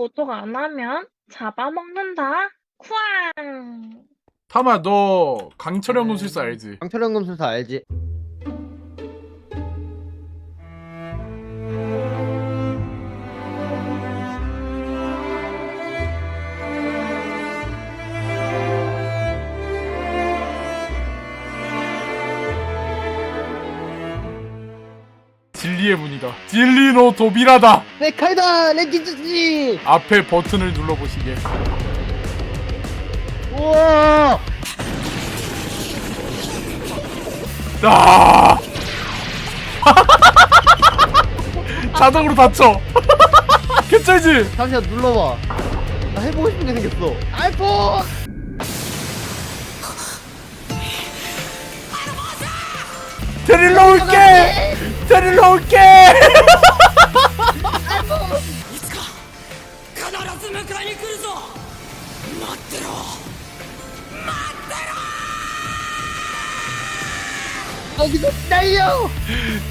구독 안 하면 잡아먹는다. 쿠앙. 타마 너 강철형 노술사 알지? 강철현 검술사 알지? 진리의 문이다. 진리노 도비라다. 네 칼다 렌진즈씨 앞에 버튼을 눌러보시게. 우와 아! 자동으로 닫혀. 괜찮지? 잠시만 눌러봐 나 해보고 싶은 게 생겼어 아이폰 데리러 올게. 데리러 올게! 거기서 기다려!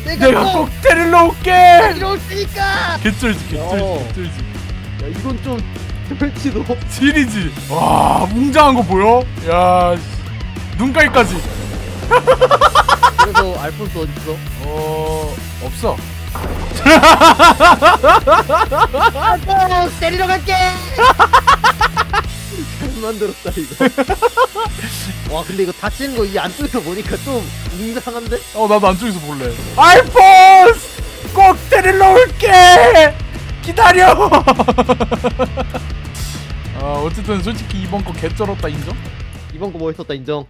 내가, 꼭 데리러 올게! 데리러 올 테니까! 개쩔지 개쩔지 개쩔지 야, 이건 좀 될지도 지리지 와 웅장한 거 보여? 야 눈가까지 그래도 알폰스 어딨어? 어... 없어. 알폰스 데리러 갈게 잘 만들었다 이거 와 근데 이거 다치는 거 이 안쪽에서 보니까 좀 웅장한데? 어, 나도 안쪽에서 볼래. 알폰스! 꼭 데리러 올게! 기다려! 아, 어쨌든 솔직히 이번 거 개쩔었다 인정? 이번 거 멋있었다 인정